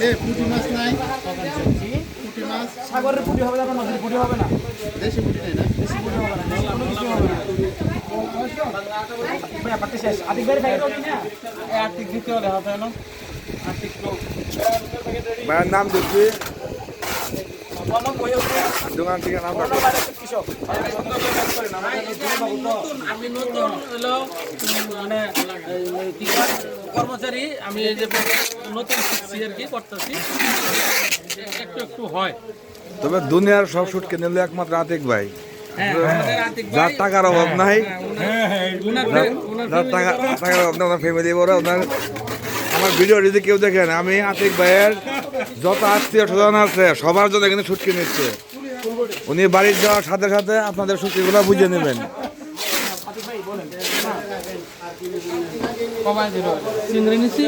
এ পুঁটি মাছ নাই। পুঁটি মাছ। সাগরের পুটি হবে না আপনার নদীর পুটি হবে না। দেশি পুঁটি নেই না? বেশি পুটি হবে না বেশি কোনো কিছু হবে না। শেষ। দিতে হলে হবে ভাইয়ের নাম হবে দোকান থেকে নাম কৃষক আমি নতুন মানে এই কি কয়, কর্মচারী আমি যে নতুন শিখছি আর কি করতেছি একটু একটু হয় তবে দুনিয়ার সব শুট কিনে নিলে একমাত্র আতিক ভাই হ্যাঁ যার টাকার অভাব নাই যার- উনার যার টাকা টাকার অভাব নাই ওনার ফ্যামিলি বড় ওনার আমার ভিডিও যদি কেউ দেখেন, আমি আতিক ভাইয়ের যত আত্মীয় স্বজন আছে, সবার জন্য এখানে ছুটকি নিচ্ছে। উনি বাড়ির যাওয়ার সাথে সাথে আপনাদের শুটকিগুলো বুঝে নেবেন। চিংড়ি নিছি।